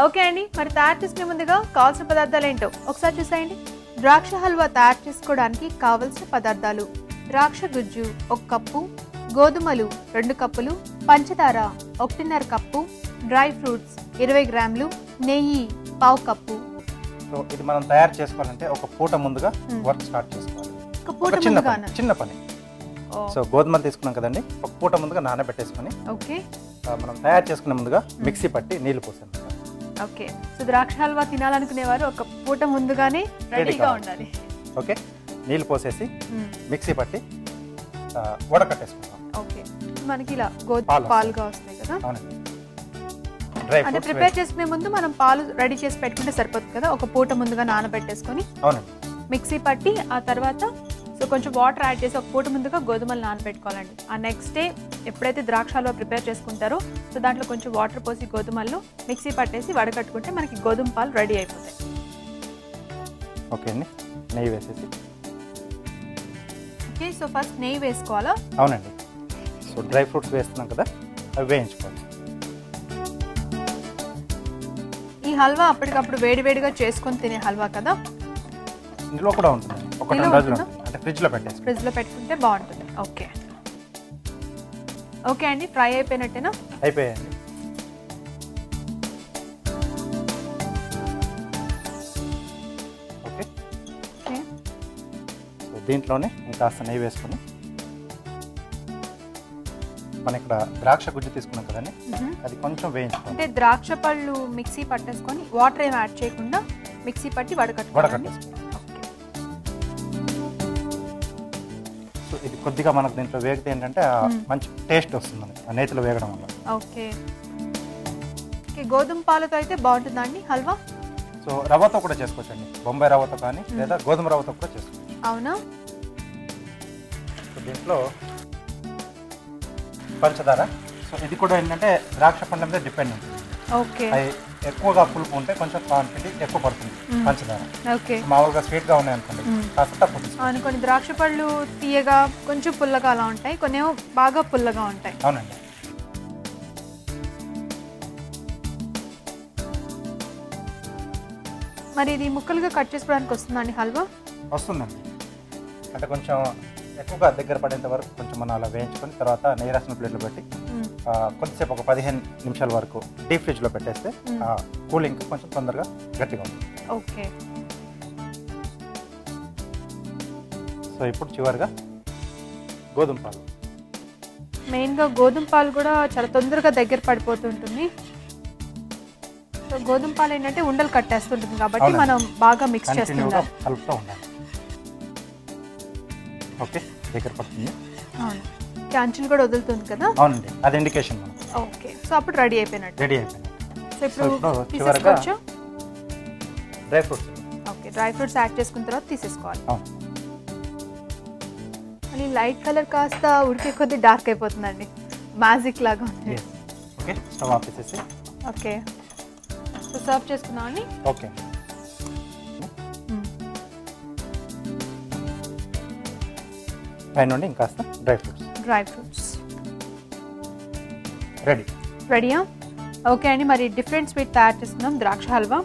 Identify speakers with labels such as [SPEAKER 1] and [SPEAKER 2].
[SPEAKER 1] Okay అండి. మరి తయారు చేసుకునే ముందుగా కావాల్సిన పదార్థాలు ఏంటో ఒకసారి చూసేయండి. ద్రాక్ష హల్వా తయారు చేసుకోవడానికి కావలసిన పదార్థాలు. ద్రాక్ష గుజ్జు ఒక కప్పు గోధుమలు రెండు కప్పులు పంచదార ఒకటిన్నర కప్పు డ్రై ఫ్రూట్స్ ఇరవై గ్రాములు నెయ్యి పావు కప్పు.
[SPEAKER 2] సో ఇది మనం తయారు చేసుకోవాలంటే ఒక పూట ముందుగా. వర్క్ స్టార్ట్ చేసుకోవాలి.
[SPEAKER 1] ఒక
[SPEAKER 2] ఒక
[SPEAKER 1] పూట
[SPEAKER 2] చిన్న
[SPEAKER 1] ముందుగాన?
[SPEAKER 2] పని చిన్న పని. సో గోధుమలు తీసుకున్నాం కదండి. ఒక పూట ముందుగా నానబెట్టేసుకొని
[SPEAKER 1] ఓకే.
[SPEAKER 2] ఆ, మనం తయారు చేసుకునే ముందుగా మిక్సీ పట్టి నీళ్ళు పోసాను
[SPEAKER 1] ఓకే. సో ద్రాక్ష హల్వా తినాలనుకునేవారు ఒక పూట ముందుగానే రెడీగా. ఉండాలి.
[SPEAKER 2] ఓకే. నీళ్ళు పోసేసి
[SPEAKER 1] మ్మ్.
[SPEAKER 2] మిక్సీ పట్టి వడకట్టేసుకుంటాం
[SPEAKER 1] ఓకే. మనకి ఇలా గోధుమ. పాలుగా వస్తాయి కదా?
[SPEAKER 2] అవునండి.
[SPEAKER 1] అంటే ప్రిపేర్ చేసుకునే ముందు మనం పాలు రెడీ చేసి పెట్టుకుంటే సరిపోతుంది కదా? ఒక పూట ముందుగా నానబెట్టేసుకొని
[SPEAKER 2] అవునండి.
[SPEAKER 1] మిక్సీ పట్టి ఆ తర్వాత సో కొంచెం వాటర్ యాడ్ చేసి ఒక పూట ముందుగా గోధుమలు నానబెట్టుకోవాలండి. ఆ నెక్స్ట్ డే ఎప్పుడైతే ద్రాక్షలో ప్రిపేర్ చేసుకుంటారో సో దాంట్లో కొంచెం వాటర్ పోసి గోధుమల్లో మిక్సీ పట్టేసి వడకట్టుకుంటే మనకి గోధుమ పాలు రెడీ అయిపోతాయి.
[SPEAKER 2] ఓకే అండి. నెయ్యి వేసేసి.
[SPEAKER 1] ఓకే సో ఫస్ట్ నెయ్యి వేసుకోవాలా?
[SPEAKER 2] అవునండి. సో డ్రై ఫ్రూట్స్ వేస్తున్నాం కదా అవి వేయించుకోవాలి
[SPEAKER 1] ఈ హల్వా అప్పటికప్పుడు వేడివేడిగా చేసుకొని తినే హల్వా కదా?
[SPEAKER 2] ఇందులో కూడా ఉంటుంది ఒక రెండు రోజులు అంటే ఫ్రిడ్జ్లో పెట్టేసి
[SPEAKER 1] ఫ్రిడ్జ్లో పెట్టుకుంటే బాగుంటుంది. ఓకే. ఓకే అండి ఫ్రై అయిపోయినట్టేనా?
[SPEAKER 2] అయిపోయాయండి. ఓకే.
[SPEAKER 1] ఓకే.
[SPEAKER 2] సో దీంట్లోనే ఇంకాస్త నెయ్యి వేసుకొని మనం ఇక్కడ ద్రాక్ష గుజ్జు తీసుకున్నాం కదండి. అది కొంచెం వేయించుకోవాలి
[SPEAKER 1] అంటే ద్రాక్ష పళ్ళు మిక్సీ పట్టేసుకొని వాటర్ ఏం యాడ్ చేయకుండా మిక్సీ పట్టి వడకట్టుకోవాలి.
[SPEAKER 2] వడకట్టేసుకున్నాం ఇది కొద్దిగా మనకు దీంట్లో వేగితే ఏంటంటే. మంచి టేస్ట్ వస్తుంది మనకి ఆ నేతిలో వేగడం వల్ల.
[SPEAKER 1] ఓకే. గోధుమ పాలతో అయితే బాగుంటుందా అండి? హల్వా?
[SPEAKER 2] సో రవ్వతో కూడా చేసుకోవచ్చండి. బొంబాయి రవ్వతో కానీ లేదా గోధుమ రవ్వతో కూడా చేసుకోవచ్చు.
[SPEAKER 1] అవునా?
[SPEAKER 2] దీంట్లో పంచదార. సో ఇది కూడా ఏంటంటే ద్రాక్ష పండ్ల మీద డిపెండ్ ఉంటుంది.
[SPEAKER 1] ఓకే.
[SPEAKER 2] ఎక్కువగా పులుపు ఉంటే కొంచెం క్వాంటిటీ ఎక్కువ పడుతుంది. పంచదార. మామూలుగా స్వీట్గా ఉన్నాయనుకోండి
[SPEAKER 1] మ్మ్.
[SPEAKER 2] కాస్త తక్కువ
[SPEAKER 1] కొన్ని ద్రాక్ష పళ్ళు తీయగా కొంచెం పుల్లగా అలా ఉంటాయి కొన్ని బాగా పుల్లగా ఉంటాయి.
[SPEAKER 2] అవునండి.
[SPEAKER 1] మరి ఇది ముక్కలుగా కట్ చేసుకోవడానికి వస్తుందండి హల్వా?
[SPEAKER 2] వస్తుందండి. అంటే కొంచెం ఎక్కువగా దగ్గర పడేంత వరకు కొంచెం మనం అలా వేయించుకొని తర్వాత నెయ్యి రాసిన ప్లేట్లో పెట్టి కొద్దిసేపు ఒక పదిహేను నిమిషాల వరకు డీప్ ఫ్రిడ్జ్లో పెట్టేస్తే కూలింగ్ కొంచెం తొందరగా గట్టిగా ఉంటుంది.
[SPEAKER 1] ఓకే.
[SPEAKER 2] సో ఇప్పుడు చివరిగా గోధుమ పాలు.
[SPEAKER 1] మెయిన్గా గోధుమ పాలు కూడా చాలా తొందరగా దగ్గర పడిపోతుంటుంది. సో గోధుమ పాలు ఏంటంటే ఉండలు కట్టేస్తుంటుంది కాబట్టి. మనం బాగా మిక్స్ చేస్తుండాలి.
[SPEAKER 2] కలుపుతూ ఉండాలి. ఓకే దగ్గర పడుతుంది
[SPEAKER 1] అవును. అంచులు కూడా వదులుతుంది కదా?
[SPEAKER 2] అవునండి. అది ఇండికేషన్
[SPEAKER 1] ఓకే. సో అప్పుడు రెడీ అయిపోయినట్టు.
[SPEAKER 2] రెడీ
[SPEAKER 1] సో ఇప్పుడు తీసేసుకోవచ్చు?
[SPEAKER 2] Dry fruits.
[SPEAKER 1] Okay. Dry fruits add చేసుకున్న తర్వాత తీసేసుకోవాలి. మళ్ళీ లైట్ కలర్ కాస్త ఉడికే కొద్దీ డార్క్ అయిపోతుందండి. మ్యాజిక్ లాగా ఉంది.
[SPEAKER 2] ఓకే. స్టవ్ ఆపేసేసి
[SPEAKER 1] ఓకే. సో సర్వ్ చేసుకుందామండి
[SPEAKER 2] ఓకే. పైన ఇంకాస్త dry fruits.
[SPEAKER 1] Dry fruits.
[SPEAKER 2] Ready.
[SPEAKER 1] రెడీయా? ఓకే అండి మరి డిఫరెంట్ స్వీట్ తయారు చేసుకుందాం ద్రాక్ష హల్వా.